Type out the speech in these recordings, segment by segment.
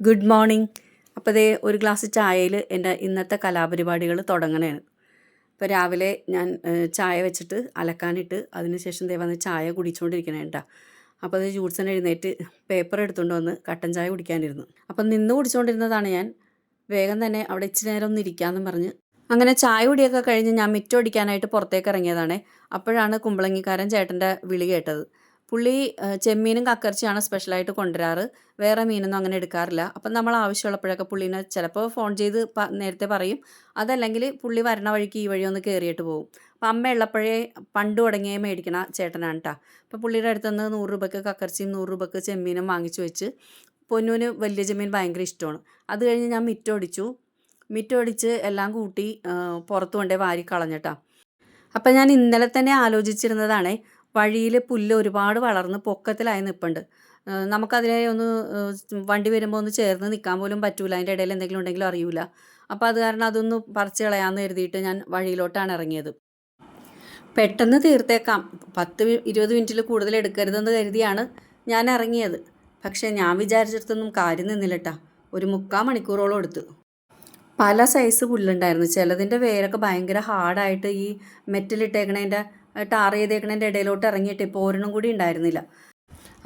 Good morning അപ്പോൾ ദേ ഒരു glass ചായയിൽ എന്റെ ഇന്നത്തെ കലാപരിപാടികൾ തുടങ്ങണേണ്. അപ്പോൾ രാവിലെ ഞാൻ ചായ വെച്ചിട്ട് അലക്കാനിട്ട് അതിനുശേഷം ദേ വന്ന് ചായ കേട്ടോ അപ്പോൾ അത് ജൂട്സൻ എഴുന്നേറ്റ് പേപ്പർ എടുത്തുകൊണ്ട് വന്ന് കട്ടൻ ചായ കുടിക്കാനിരുന്നു. അപ്പം നിന്ന് കുടിച്ചുകൊണ്ടിരുന്നതാണ് ഞാൻ. വേഗം തന്നെ അവിടെ ഇച്ചിരി നേരം ഒന്ന് ഇരിക്കാമെന്നും പറഞ്ഞ് അങ്ങനെ ചായ കുടിയൊക്കെ കഴിഞ്ഞ് ഞാൻ മിറ്റം അടിക്കാനായിട്ട് പുറത്തേക്ക് ഇറങ്ങിയതാണേ. അപ്പോഴാണ് കുമ്പളങ്ങിക്കാരൻ ചേട്ടന്റെ വിളി കേട്ടത്. പുള്ളി ചെമ്മീനും കക്കർച്ചിയാണ് സ്പെഷ്യലായിട്ട് കൊണ്ടുവരാറ്. വേറെ മീനൊന്നും അങ്ങനെ എടുക്കാറില്ല. അപ്പം നമ്മൾ ആവശ്യമുള്ളപ്പോഴൊക്കെ പുള്ളീനെ ചിലപ്പോൾ ഫോൺ ചെയ്ത് നേരത്തെ പറയും. അതല്ലെങ്കിൽ പുള്ളി വരണ വഴിക്ക് ഈ വഴി ഒന്ന് കയറിയിട്ട് പോകും. അപ്പം അമ്മ ഉള്ളപ്പോഴേ പണ്ട് തുടങ്ങിയേ മേടിക്കണ ചേട്ടനാണ് കേട്ടോ അപ്പോൾ പുള്ളിയുടെ അടുത്ത് നിന്ന് നൂറ് രൂപയ്ക്ക് കക്കർച്ചിയും നൂറ് രൂപയ്ക്ക് ചെമ്മീനും വാങ്ങിച്ചു വെച്ച് പൊന്നൂന് വലിയ ചെമ്മീൻ ഭയങ്കര ഇഷ്ടമാണ്. അത് കഴിഞ്ഞ് ഞാൻ മിറ്റമടിച്ചു മിറ്റോടിച്ച് എല്ലാം കൂട്ടി പുറത്തു കൊണ്ടേ വാരി കളഞ്ഞിട്ടാ അപ്പം ഞാൻ ഇന്നലെ തന്നെ ആലോചിച്ചിരുന്നതാണ് വഴിയിൽ പുല്ല് ഒരുപാട് വളർന്ന് പൊക്കത്തിലായി നിൽപ്പുണ്ട് നമുക്കതിനെ ഒന്ന് വണ്ടി വരുമ്പോൾ ഒന്ന് ചേർന്ന് നിൽക്കാൻ പോലും പറ്റൂല. അതിന്റെ ഇടയിൽ എന്തെങ്കിലും ഉണ്ടെങ്കിലും അറിയൂല. അപ്പോൾ അത് കാരണം അതൊന്ന് പറിച്ച് കളയാമെന്ന് കരുതിയിട്ട് ഞാൻ വഴിയിലോട്ടാണ് ഇറങ്ങിയത്. പെട്ടെന്ന് തീർത്തേക്കാം. പത്ത് ഇരുപത് മിനിറ്റിൽ കൂടുതൽ എടുക്കരുതെന്ന് കരുതിയാണ് ഞാൻ ഇറങ്ങിയത്. പക്ഷേ ഞാൻ വിചാരിച്ചിടത്തൊന്നും കാര്യം നിന്നില്ലട്ടാ. ഒരു മുക്കാൽ മണിക്കൂറോളം എടുത്തു. പല സൈസ് പുല്ലുണ്ടായിരുന്നു. ചിലതിന്റെ വേരൊക്കെ ഭയങ്കര ഹാർഡായിട്ട് ഈ മെറ്റലിട്ടേക്കണതിന്റെ ടാർ ചെയ്തേക്കണതിന്റെ ഇടയിലോട്ട് ഇറങ്ങിയിട്ട് ഇപ്പോൾ ഒരെണ്ണം കൂടി ഉണ്ടായിരുന്നില്ല.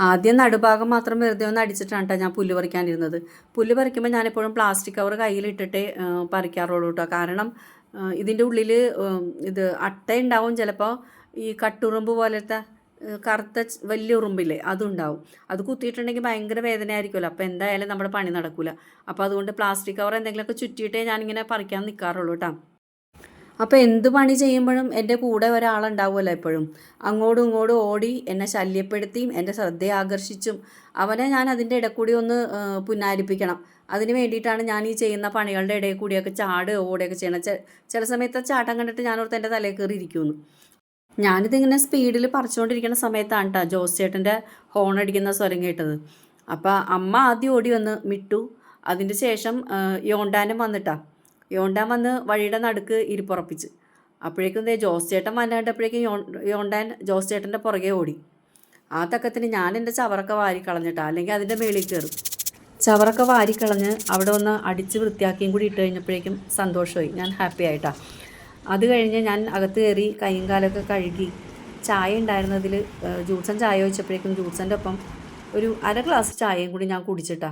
ആദ്യം നടുഭാഗം മാത്രം വെറുതെ ഒന്ന് അടിച്ചിട്ടാണ് കേട്ടോ ഞാൻ പുല്ല് പറിക്കാനിരുന്നത്. പുല്ല് പറിക്കുമ്പോൾ ഞാനെപ്പോഴും പ്ലാസ്റ്റിക് കവർ കയ്യിലിട്ടിട്ടേ പറിക്കാറുള്ളൂ കേട്ടോ കാരണം ഇതിന്റെ ഉള്ളിൽ ഇത് അട്ട ഉണ്ടാവും ചിലപ്പോൾ ഈ കട്ടുറുമ്പ് പോലത്തെ കറുത്ത വലിയ ഉറുമ്പില്ലേ അതുണ്ടാവും. അത് കുത്തിയിട്ടുണ്ടെങ്കിൽ ഭയങ്കര വേദന ആയിരിക്കുമല്ലോ അപ്പോൾ എന്തായാലും നമ്മുടെ പണി നടക്കില്ല അപ്പോൾ അതുകൊണ്ട് പ്ലാസ്റ്റിക് കവർ എന്തെങ്കിലുമൊക്കെ ചുറ്റിയിട്ടേ ഞാനിങ്ങനെ പറിക്കാൻ നിൽക്കാറുള്ളൂ കേട്ടോ അപ്പോൾ എന്ത് പണി ചെയ്യുമ്പോഴും എന്റെ കൂടെ ഒരാളുണ്ടാവുമല്ലോ എപ്പോഴും. അങ്ങോട്ടും ഇങ്ങോട്ടും ഓടി എന്നെ ശല്യപ്പെടുത്തിയും എന്റെ ശ്രദ്ധയെ ആകർഷിച്ചും അവനെ ഞാൻ അതിന്റെ ഇടക്കൂടി ഒന്ന് പുന്നാരിപ്പിക്കണം. അതിന് വേണ്ടിയിട്ടാണ് ഞാൻ ഈ ചെയ്യുന്ന പണികളുടെ ഇടയിൽ കൂടിയൊക്കെ ചാട് ഓടുകയൊക്കെ ചെയ്യണം ചില സമയത്ത് ചാട്ടം കണ്ടിട്ട് ഞാനോർത്ത് എന്റെ തലയിൽ കയറി ഇരിക്കുമെന്ന്. ഞാനിതിങ്ങനെ സ്പീഡിൽ പറിച്ചുകൊണ്ടിരിക്കുന്ന സമയത്താണ് കേട്ടോ ജോസ് ചേട്ടന്റെ ഹോൺ അടിക്കുന്ന സ്വരം കേട്ടത്. അപ്പോൾ അമ്മ ആദ്യം ഓടി വന്ന് മിട്ടു. അതിന്റെ ശേഷം യോണ്ടാനും വന്നിട്ടാ. യോണ്ടാൻ വന്ന് വഴിയുടെ നടുക്ക് ഇരിപ്പുറപ്പിച്ച് അപ്പോഴേക്കും ദേ ജോസ് ചേട്ടൻ വന്നാണ്ടപ്പോഴേക്കും യോണ്ടാൻ ജോസ് ചേട്ടന്റെ പുറകെ ഓടി. ആ തക്കത്തിന് ഞാൻ എന്റെ ചവറൊക്കെ വാരി കളഞ്ഞിട്ടാ അല്ലെങ്കിൽ അതിന്റെ മേളിൽ കയറും. ചവറൊക്കെ വാരിക്കളഞ്ഞ് അവിടെ ഒന്ന് അടിച്ച് വൃത്തിയാക്കിയും കൂടി ഇട്ട് കഴിഞ്ഞപ്പോഴേക്കും സന്തോഷമായി. ഞാൻ ഹാപ്പി ആയിട്ടാ. അത് കഴിഞ്ഞ് ഞാൻ അകത്ത് കയറി കൈയും കാലൊക്കെ കഴുകി ചായ ഉണ്ടായിരുന്നതിൽ ജൂസൻ ചായ വെച്ചപ്പോഴേക്കും ജൂസന്റെ ഒപ്പം ഒരു അര ഗ്ലാസ് ചായയും കൂടി ഞാൻ കുടിച്ചിട്ടാ.